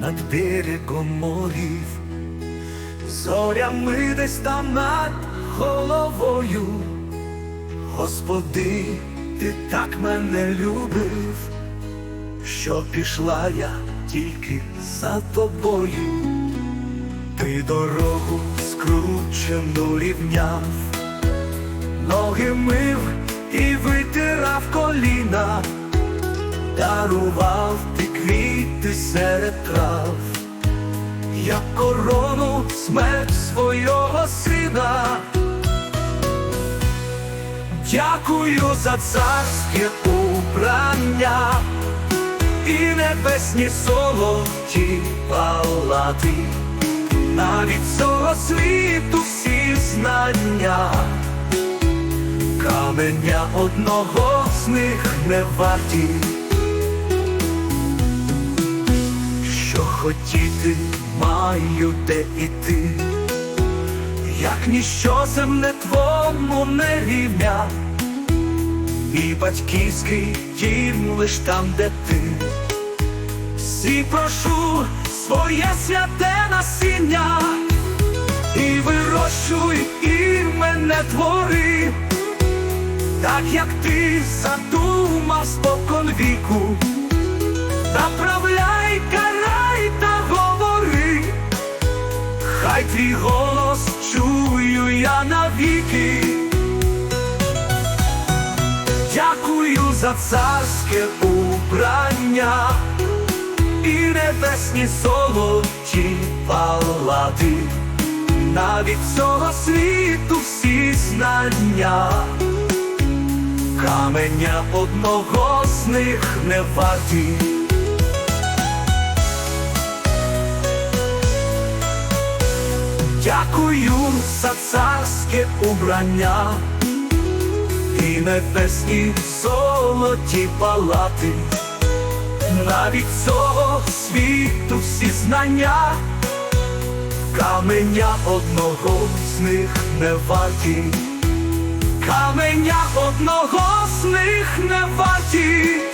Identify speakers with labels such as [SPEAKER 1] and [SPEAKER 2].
[SPEAKER 1] над берегом морів, зорями десь там над головою. Господи, ти так мене любив, що пішла я тільки за тобою. Ти дорогу скручену рівняв, ноги мив і витирав коліна, дарував ти квіти серед трав, як корону смерть свого сина. Дякую за царське убрання і небесні золоті палати, навіть цього світу всі знання, каменя одного з них не варті, хотіти маю де іти як ніщо земне твому не рівня, і батьківський дім лиш там, де ти. Всі прошу своє святе насіння, і вирощуй, і мене твори, так як ти задумав спокон віку, твій голос чую я навіки. Дякую за царське убрання і небесні золоті палати, навіть цього світу всі знання, каменя одного з них не варті. Дякую за царське убрання. І небесні золоті палати, навіть цього світу всі знання, каменя одного з них не варті, каменя одного з них не варті.